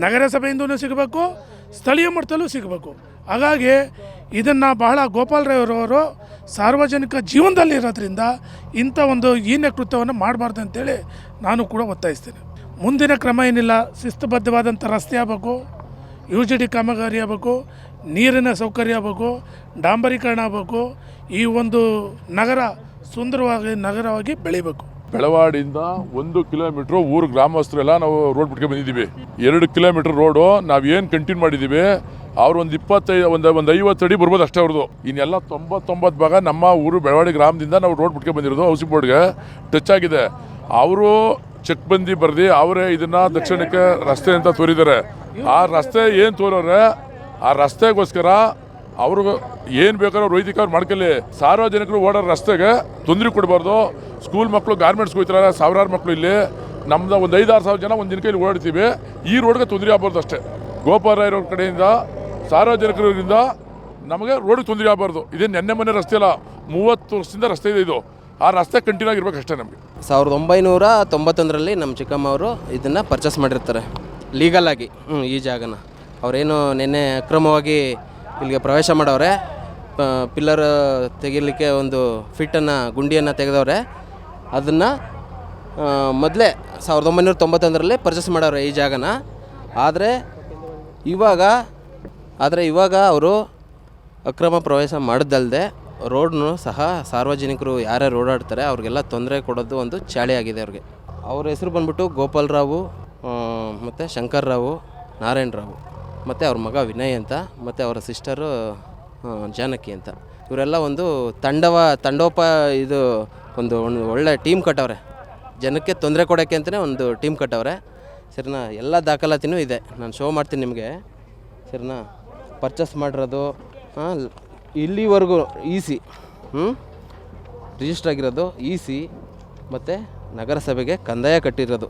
ನಗರಸಭೆಯಿಂದನೂ ಸಿಗಬೇಕು, ಸ್ಥಳೀಯ ಮಟ್ಟದಲ್ಲೂ ಸಿಗಬೇಕು. ಹಾಗಾಗಿ ಇದನ್ನು ಬಹಳ ಗೋಪಾಲರಾಯರವರು ಸಾರ್ವಜನಿಕ ಜೀವನದಲ್ಲಿ ಇರೋದ್ರಿಂದ ಇಂಥ ಒಂದು ಹೀನ ಕೃತ್ಯವನ್ನು ಮಾಡಬಾರ್ದು ಅಂತೇಳಿ ನಾನು ಕೂಡ ಒತ್ತಾಯಿಸ್ತೇನೆ. ಮುಂದಿನ ಕ್ರಮ ಏನಿಲ್ಲ, ಶಿಸ್ತುಬದ್ಧವಾದಂಥ ರಸ್ತೆ ಆಗಬೇಕು. ಯು ಜಿ ಡಿ ಕಾಮಗಾರಿ ಆಗಬೇಕು, ನೀರಿನ ಸೌಕರ್ಯ ಆಗಬೇಕು, ಡಾಂಬರೀಕರಣ ಆಗಬೇಕು, ಈ ಒಂದು ನಗರ ಸುಂದರವಾಗಿ ನಗರವಾಗಿ ಬೆಳಿಬೇಕು. ಬೆಳವಾಡಿಯಿಂದ ಒಂದು ಕಿಲೋಮೀಟ್ರ್ ಊರು ಗ್ರಾಮಸ್ಥರೆಲ್ಲ ನಾವು ರೋಡ್ ಬಿಟ್ಕೊಂಡು ಬಂದಿದ್ದೀವಿ. ಎರಡು ಕಿಲೋಮೀಟ್ರ್ ರೋಡು ನಾವು ಏನು ಕಂಟಿನ್ಯೂ ಮಾಡಿದ್ದೀವಿ, ಅವ್ರು ಒಂದು ಇಪ್ಪತ್ತೈದು ಒಂದು ಒಂದು ಐವತ್ತು ಅಡಿ ಬರ್ಬೋದು ಅಷ್ಟೇ ಅವ್ರದ್ದು ಇನ್ನೆಲ್ಲ ತೊಂಬತ್ತೊಂಬತ್ತು ಭಾಗ ನಮ್ಮ ಊರು ಬೆಳವಾಡಿ ಗ್ರಾಮದಿಂದ ನಾವು ರೋಡ್ ಬಿಟ್ಕೊಂಡು ಬಂದಿರೋದು ಹೌಸಿಂಗ್ ಬೋರ್ಡ್ಗೆ ಟಚ್ ಆಗಿದೆ. ಅವರು ಚೆಕ್ ಬಂದಿ ಬರ್ದು, ಅವರೇ ಇದನ್ನ ದಕ್ಷಿಣಕ್ಕೆ ರಸ್ತೆ ಅಂತ ತೋರಿದ್ದಾರೆ ಆ ರಸ್ತೆ ಏನು ತೋರೋರೆ ಆ ರಸ್ತೆಗೋಸ್ಕರ ಅವ್ರಿಗೂ ಏನು ಬೇಕಾದ್ರೂ ರೈತಿಕ ಅವ್ರು ಮಾಡ್ಕೊಳ್ಳಿ ಸಾರ್ವಜನಿಕರು ಓಡೋ ರಸ್ತೆಗೆ ತೊಂದರೆ ಕೊಡಬಾರ್ದು. ಸ್ಕೂಲ್ ಮಕ್ಕಳು ಗಾರ್ಮೆಂಟ್ಸ್ ಹೋಗ್ತಾರೆ ಸಾವಿರಾರು ಮಕ್ಕಳು ಇಲ್ಲಿ. ನಮ್ದು ಒಂದು ಐದಾರು ಸಾವಿರ ಜನ ಒಂದು ದಿನಕ್ಕೆ ಓಡಾಡ್ತೀವಿ. ಈ ರೋಡ್ಗೆ ತೊಂದರೆ ಆಗ್ಬಾರ್ದು ಅಷ್ಟೇ. ಗೋಪಾಲರಾಯರ ಕಡೆಯಿಂದ, ಸಾರ್ವಜನಿಕರಿಂದ ನಮಗೆ ರೋಡ್ಗೆ ತೊಂದರೆ ಆಗಬಾರ್ದು. ಇದೇ ನೆನ್ನೆ ಮೊನ್ನೆ ರಸ್ತೆ ಅಲ್ಲ, ಮೂವತ್ತು ವರ್ಷದಿಂದ ರಸ್ತೆ ಇದೆ ಇದು. ಆ ರಸ್ತೆ ಕಂಟಿನ್ಯೂ ಆಗಿರ್ಬೇಕು ಅಷ್ಟೇ ನಮಗೆ. ಸಾವಿರದ ಒಂಬೈನೂರ ತೊಂಬತ್ತೊಂದರಲ್ಲಿ ನಮ್ಮ ಚಿಕ್ಕಮ್ಮ ಅವರು ಇದನ್ನು ಪರ್ಚೇಸ್ ಮಾಡಿರ್ತಾರೆ ಲೀಗಲಾಗಿ ಹ್ಞೂ ಈ ಜಾಗನ. ಅವರೇನು ನಿನ್ನೆ ಅಕ್ರಮವಾಗಿ ಇಲ್ಲಿಗೆ ಪ್ರವೇಶ ಮಾಡವ್ರೆ ಪಿಲ್ಲರ್ ತೆಗಿಲಿಕ್ಕೆ ಒಂದು ಫಿಟ್ಟನ್ನು ಗುಂಡಿಯನ್ನು ತೆಗೆದವ್ರೆ. ಅದನ್ನು ಮೊದಲೇ ಸಾವಿರದ ಒಂಬೈನೂರ ತೊಂಬತ್ತೊಂದರಲ್ಲಿ ಪರ್ಚೇಸ್ ಮಾಡವ್ರೆ ಈ ಜಾಗನ. ಆದರೆ ಇವಾಗ ಆದರೆ ಇವಾಗ ಅವರು ಅಕ್ರಮ ಪ್ರವೇಶ ಮಾಡಿದ್ದಲ್ದೆ ರೋಡ್ನು ಸಹ ಸಾರ್ವಜನಿಕರು ಯಾರ್ಯಾರು ಓಡಾಡ್ತಾರೆ ಅವ್ರಿಗೆಲ್ಲ ತೊಂದರೆ ಕೊಡೋದು ಒಂದು ಚಾಳಿ ಆಗಿದೆ ಅವ್ರಿಗೆ. ಅವ್ರ ಹೆಸರು ಬಂದ್ಬಿಟ್ಟು ಗೋಪಾಲ್ ರಾವು ಮತ್ತು ಶಂಕರ್ ರಾವು, ನಾರಾಯಣ್ ರಾವು, ಮತ್ತು ಅವ್ರ ಮಗ ವಿನಯ್ ಅಂತ, ಮತ್ತು ಅವರ ಸಿಸ್ಟರು ಜಾನಕಿ ಅಂತ. ಇವರೆಲ್ಲ ಒಂದು ತಂಡವ, ತಂಡೋಪ ಇದು ಒಂದು ಒಂದು ಒಳ್ಳೆ ಟೀಮ್ ಕಟ್ಟವ್ರೆ. ಜನಕ್ಕೆ ತೊಂದರೆ ಕೊಡೋಕ್ಕೆ ಅಂತಲೇ ಒಂದು ಟೀಮ್ ಕಟ್ಟವ್ರೆ. ಸರಿನಾ, ಎಲ್ಲ ದಾಖಲಾತಿನೂ ಇದೆ. ನಾನು ಶೋ ಮಾಡ್ತೀನಿ ನಿಮಗೆ. ಸರಿನಾ ಪರ್ಚೇಸ್ ಮಾಡಿರೋದು ಹಾಂ ಇಲ್ಲಿವರೆಗೂ ಈಸಿ ಹ್ಞೂ ರಿಜಿಸ್ಟರ್ ಆಗಿರೋದು ಇ ಸಿ ಮತ್ತು ನಗರಸಭೆಗೆ ಕಂದಾಯ ಕಟ್ಟಿರೋದು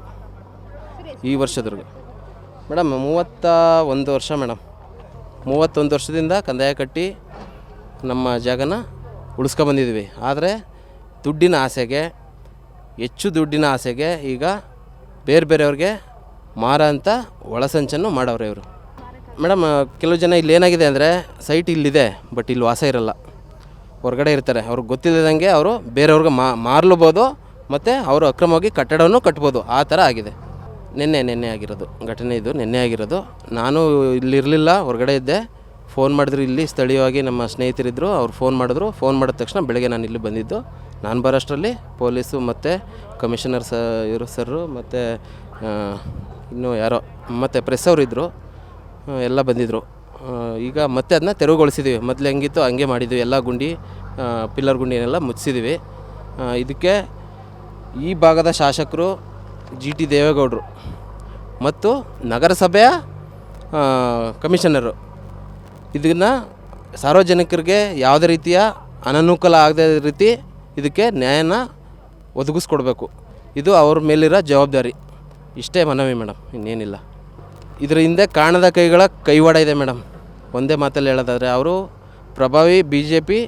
ಈ ವರ್ಷದವರೆಗೂ. ಮೇಡಮ್, ಮೂವತ್ತ ಒಂದು ವರ್ಷ ಮೇಡಮ್. ಮೂವತ್ತೊಂದು ವರ್ಷದಿಂದ ಕಂದಾಯ ಕಟ್ಟಿ ನಮ್ಮ ಜಾಗನ ಉಳಿಸ್ಕೊಬಂದಿದ್ವಿ ಆದರೆ ದುಡ್ಡಿನ ಆಸೆಗೆ, ಹೆಚ್ಚು ದುಡ್ಡಿನ ಆಸೆಗೆ ಈಗ ಬೇರೆ ಬೇರೆಯವ್ರಿಗೆ ಮಾರ ಅಂತ ಒಳಸಂಚನ್ನು ಮಾಡವ್ರೆ ಇವರು. ಮೇಡಮ್ ಕೆಲವು ಜನ ಇಲ್ಲಿ ಏನಾಗಿದೆ ಅಂದರೆ ಸೈಟ್ ಇಲ್ಲಿದೆ ಬಟ್ ಇಲ್ಲಿ ವಾಸ ಇರಲ್ಲ. ಹೊರಗಡೆ ಇರ್ತಾರೆ. ಅವ್ರಿಗೆ ಗೊತ್ತಿಲ್ಲದಂಗೆ ಅವರು ಬೇರೆಯವ್ರಿಗೆ ಮಾ ಮಾರ್ಲಬೋದು ಮತ್ತು ಅವರು ಅಕ್ರಮವಾಗಿ ಕಟ್ಟಡವನ್ನು ಕಟ್ಬೋದು. ಆ ಥರ ಆಗಿದೆ. ನಿನ್ನೆ ನಿನ್ನೆ ಆಗಿರೋದು. ಘಟನೆ ಇದು. ನಿನ್ನೆ ಆಗಿರೋದು. ನಾನು ಇಲ್ಲಿರಲಿಲ್ಲ ಹೊರಗಡೆ ಇದ್ದೆ. ಫೋನ್ ಮಾಡಿದ್ರು ಇಲ್ಲಿ ಸ್ಥಳೀಯವಾಗಿ ನಮ್ಮ ಸ್ನೇಹಿತರಿದ್ದರು ಅವ್ರು ಫೋನ್ ಮಾಡಿದ್ರು. ಫೋನ್ ಮಾಡಿದ ತಕ್ಷಣ ಬೆಳಗ್ಗೆ ನಾನು ಇಲ್ಲಿ ಬಂದಿದ್ದು. ನಾನು ಬರೋಷ್ಟರಲ್ಲಿ ಪೊಲೀಸು ಮತ್ತು ಕಮಿಷನರ್ ಸ ಇವರು ಸರ್ರು ಮತ್ತು ಇನ್ನೂ ಯಾರೋ ಮತ್ತು ಪ್ರೆಸ್ ಅವರು ಇದ್ದರು ಆ, ಎಲ್ಲ ಬಂದಿದ್ದರು ಈಗ ಮತ್ತೆ ಅದನ್ನ ತೆರವುಗೊಳಿಸಿದ್ದೀವಿ ಮೊದಲು ಹೆಂಗಿತ್ತು ಹಂಗೆ ಮಾಡಿದ್ವಿ. ಎಲ್ಲ ಗುಂಡಿ ಪಿಲ್ಲರ್ ಗುಂಡಿನೆಲ್ಲ ಮುಚ್ಚಿಸಿದ್ದೀವಿ ಇದಕ್ಕೆ ಈ ಭಾಗದ ಶಾಸಕರು ಜಿ ಟಿ ದೇವೇಗೌಡರು ಮತ್ತು ನಗರಸಭೆಯ ಕಮಿಷನರು. ಇದನ್ನು ಸಾರ್ವಜನಿಕರಿಗೆ ಯಾವುದೇ ರೀತಿಯ ಅನನುಕೂಲ ಆಗದ ರೀತಿ ಇದಕ್ಕೆ ನ್ಯಾಯನ ಒದಗಿಸ್ಕೊಡ್ಬೇಕು. ಇದು ಅವ್ರ ಮೇಲಿರೋ ಜವಾಬ್ದಾರಿ. ಇಷ್ಟೇ ಮನವಿ ಮೇಡಮ್. ಇನ್ನೇನಿಲ್ಲ. ಇದರ ಹಿಂದೆ ಕಾಣದ ಕೈಗಳ ಕೈವಾಡ ಇದೆ ಮೇಡಮ್. ಒಂದೇ ಮಾತಲ್ಲಿ ಹೇಳೋದಾದರೆ ಅವರು ಪ್ರಭಾವಿ ಬಿ ಜೆ ಪಿ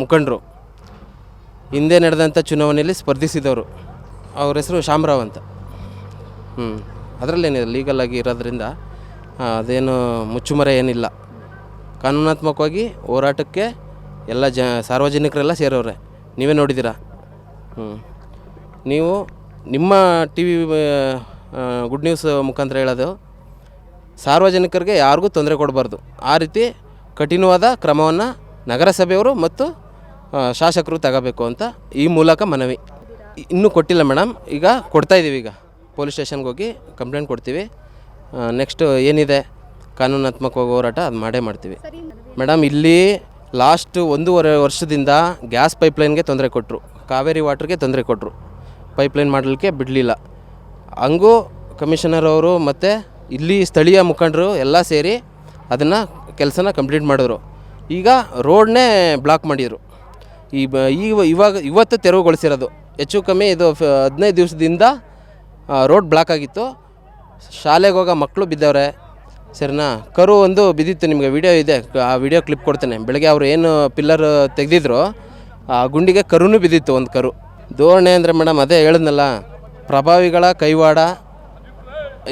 ಮುಖಂಡರು. ಹಿಂದೆ ನಡೆದಂಥ ಚುನಾವಣೆಯಲ್ಲಿ ಸ್ಪರ್ಧಿಸಿದವರು. ಅವ್ರ ಹೆಸರು ಶಾಮರಾವ್ ಅಂತ. ಹ್ಞೂ ಅದರಲ್ಲೇನಿದೆ ಲೀಗಲಾಗಿ ಇರೋದ್ರಿಂದ ಅದೇನು ಮುಚ್ಚುಮರೆ ಏನಿಲ್ಲ. ಕಾನೂನಾತ್ಮಕವಾಗಿ ಹೋರಾಟಕ್ಕೆ ಎಲ್ಲ ಜ, ಸಾರ್ವಜನಿಕರೆಲ್ಲ ಸೇರೋರೆ. ನೀವೇ ನೋಡಿದ್ದೀರಾ? ಹ್ಞೂ ನೀವು ನಿಮ್ಮ ಟಿ ವಿ ಗುಡ್ ನ್ಯೂಸ್ ಮುಖಾಂತರ ಹೇಳೋದು ಸಾರ್ವಜನಿಕರಿಗೆ ಯಾರಿಗೂ ತೊಂದರೆ ಕೊಡಬಾರ್ದು. ಆ ರೀತಿ ಕಠಿಣವಾದ ಕ್ರಮವನ್ನು ನಗರಸಭೆಯವರು ಮತ್ತು ಶಾಸಕರು ತಗೋಬೇಕು ಅಂತ ಈ ಮೂಲಕ ಮನವಿ. ಇನ್ನೂ ಕೊಟ್ಟಿಲ್ಲ ಮೇಡಮ್ ಈಗ ಕೊಡ್ತಾ ಇದ್ದೀವಿ ಈಗ. ಪೊಲೀಸ್ ಸ್ಟೇಷನ್ಗೆ ಹೋಗಿ ಕಂಪ್ಲೇಂಟ್ ಕೊಡ್ತೀವಿ. ನೆಕ್ಸ್ಟ್ ಏನಿದೆ? ಕಾನೂನಾತ್ಮಕವಾಗಿ ಹೋರಾಟ ಅದು ಮಾಡೇ ಮಾಡ್ತೀವಿ. ಮೇಡಮ್ ಇಲ್ಲಿ ಲಾಸ್ಟ್ ಒಂದೂವರೆ ವರ್ಷದಿಂದ ಗ್ಯಾಸ್ ಪೈಪ್ಲೈನ್ಗೆ ತೊಂದರೆ ಕೊಟ್ಟರು ಕಾವೇರಿ ವಾಟ್ರಿಗೆ ತೊಂದರೆ ಕೊಟ್ಟರು ಪೈಪ್ಲೈನ್ ಮಾಡಲಿಕ್ಕೆ ಬಿಡಲಿಲ್ಲ. ಹಂಗೂ ಕಮಿಷನರ್ ಅವರು ಮತ್ತು ಇಲ್ಲಿ ಸ್ಥಳೀಯ ಮುಖಂಡರು ಎಲ್ಲ ಸೇರಿ ಅದನ್ನು ಕೆಲಸನ ಕಂಪ್ಲೀಟ್ ಮಾಡಿದ್ರು. ಈಗ ರೋಡ್ನೇ ಬ್ಲಾಕ್ ಮಾಡಿದರು. ಈ ಬ ಈಗ ಇವಾಗ, ಇವತ್ತು ತೆರವುಗೊಳಿಸಿರೋದು. ಹೆಚ್ಚು ಕಮ್ಮಿ ಇದು ಹದಿನೈದು ದಿವಸದಿಂದ ರೋಡ್ ಬ್ಲಾಕ್ ಆಗಿತ್ತು. ಶಾಲೆಗೆ ಹೋಗೋ ಮಕ್ಕಳು ಬಿದ್ದವ್ರೆ. ಸರಿನಾ? ಕರು ಒಂದು ಬಿದ್ದಿತ್ತು, ನಿಮಗೆ ವಿಡಿಯೋ ಇದೆ. ಆ ವಿಡಿಯೋ ಕ್ಲಿಪ್ ಕೊಡ್ತೇನೆ. ಬೆಳಗ್ಗೆ ಅವರು ಏನು ಪಿಲ್ಲರ್ ತೆಗೆದಿದ್ರು, ಆ ಗುಂಡಿಗೆ ಕರುನೂ ಬಿದ್ದಿತ್ತು ಒಂದು ಕರು. ಧೋರಣೆ ಅಂದರೆ ಮೇಡಮ್ ಅದೇ ಹೇಳಿದ್ನಲ್ಲ, ಪ್ರಭಾವಿಗಳ ಕೈವಾಡ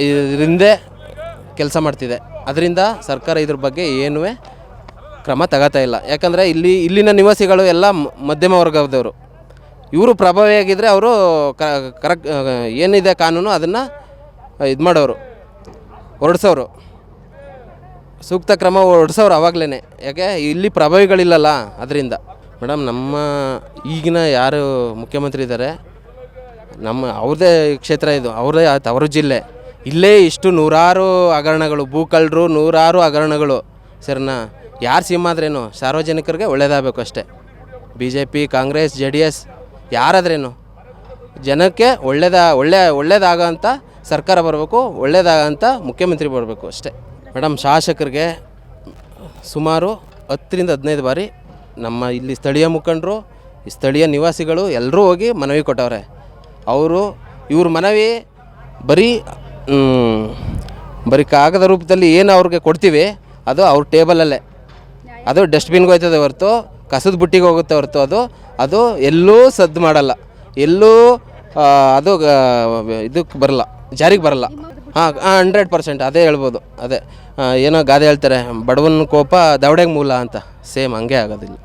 ಇದರಿಂದೇ ಕೆಲಸ ಮಾಡ್ತಿದೆ. ಅದರಿಂದ ಸರ್ಕಾರ ಇದ್ರ ಬಗ್ಗೆ ಏನೂ ಕ್ರಮ ತಗೋತಾ ಇಲ್ಲ. ಯಾಕಂದರೆ ಇಲ್ಲಿ, ಇಲ್ಲಿನ ನಿವಾಸಿಗಳು ಎಲ್ಲ ಮಧ್ಯಮ ವರ್ಗದವರು. ಇವರು ಪ್ರಭಾವಿಯಾಗಿದ್ದರೆ ಅವರು ಕರೆಕ್ಟ್, ಏನಿದೆ ಕಾನೂನು ಅದನ್ನು ಇದು ಮಾಡೋರು. ಹೊರಡ್ಸೋರು ಸೂಕ್ತ ಕ್ರಮ ಹೊರಡ್ಸೋರು ಆವಾಗಲೇ ಯಾಕೆ? ಇಲ್ಲಿ ಪ್ರಭಾವಿಗಳಿಲ್ಲಲ್ಲ ಅದರಿಂದ. ಮೇಡಮ್ ನಮ್ಮ ಈಗಿನ ಯಾರು ಮುಖ್ಯಮಂತ್ರಿ ಇದ್ದಾರೆ ನಮ್ಮ ಅವ್ರದ್ದೇ ಕ್ಷೇತ್ರ ಇದು ಅವರೇ ಅವ್ರ ಜಿಲ್ಲೆ. ಇಲ್ಲೇ ಇಷ್ಟು ನೂರಾರು ಹಗರಣಗಳು ಭೂಕಳ್ಳರು ನೂರಾರು ಹಗರಣಗಳು. ಸರಿನಾ ಯಾರು ಸಿಮ್ ಆದ್ರೇನು? ಸಾರ್ವಜನಿಕರಿಗೆ ಒಳ್ಳೇದಾಗಬೇಕು ಅಷ್ಟೇ. B J P Congress J D S ಯಾರಾದ್ರೇನು? ಜನಕ್ಕೆ ಒಳ್ಳೇದ, ಒಳ್ಳೆ ಒಳ್ಳೇದಾಗೋಂಥ ಸರ್ಕಾರ ಬರಬೇಕು ಒಳ್ಳೇದಾಗೋಂಥ ಮುಖ್ಯಮಂತ್ರಿ ಬರಬೇಕು ಅಷ್ಟೇ. ಮೇಡಮ್, ಶಾಸಕರಿಗೆ ಸುಮಾರು ಹತ್ತರಿಂದ ಹದಿನೈದು ಬಾರಿ ನಮ್ಮ ಇಲ್ಲಿ ಸ್ಥಳೀಯ ಮುಖಂಡರು, ಸ್ಥಳೀಯ ನಿವಾಸಿಗಳು ಎಲ್ಲರೂ ಹೋಗಿ ಮನವಿ ಕೊಟ್ಟವ್ರೆ. ಅವರು, ಇವ್ರ ಮನವಿ ಬರೀ ಬರೀ ಕಾಗದ ರೂಪದಲ್ಲಿ ಏನು ಅವ್ರಿಗೆ ಕೊಡ್ತೀವಿ, ಅದು ಅವ್ರ ಟೇಬಲಲ್ಲೇ. ಅದು ಡಸ್ಟ್ಬಿನ್ಗೆ ಹೋಯ್ತದೆ ಹೊರತು, ಕಸದ ಬುಟ್ಟಿಗೆ ಹೋಗುತ್ತೆ ಹೊರತು ಅದು. ಅದು ಎಲ್ಲೂ ಸದ್ದು ಮಾಡಲ್ಲ. ಎಲ್ಲೂ ಅದು ಇದಕ್ಕೆ ಬರಲ್ಲ, ಜಾರಿಗೆ ಬರಲ್ಲ. ಹಾಂ ಹಂಡ್ರೆಡ್ ಪರ್ಸೆಂಟ್ ಅದೇ ಹೇಳ್ಬೋದು, ಅದೇ. ಏನೋ ಗಾದೆ ಹೇಳ್ತಾರೆ, ಬಡವನ ಕೋಪ ದವಡೆಗೆ ಮೂಲ ಅಂತ. ಸೇಮ್ ಹಂಗೆ ಆಗೋದಿಲ್ಲ.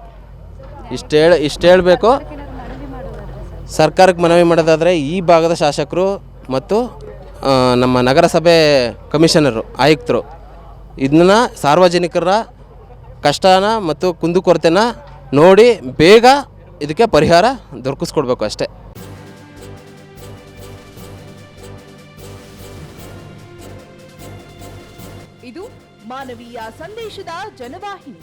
ಇಷ್ಟು ಹೇಳಿ, ಇಷ್ಟು ಹೇಳಬೇಕು. ಸರ್ಕಾರಕ್ಕೆ ಮನವಿ ಮಾಡೋದಾದರೆ ಈ ಭಾಗದ ಶಾಸಕರು ಮತ್ತು ನಮ್ಮ ನಗರಸಭೆ ಕಮಿಷನರು, ಆಯುಕ್ತರು. ಇದನ್ನ ಸಾರ್ವಜನಿಕರ ಕಷ್ಟನ ಮತ್ತು ಕುಂದುಕೊರತೆನ ನೋಡಿ ಬೇಗ ಇದಕ್ಕೆ ಪರಿಹಾರ ದೊರಕಿಸ್ಕೊಡ್ಬೇಕು ಅಷ್ಟೇ. ಇದು ಮಾನವೀಯ ಸಂದೇಶದ ಜನವಾಹಿನಿ.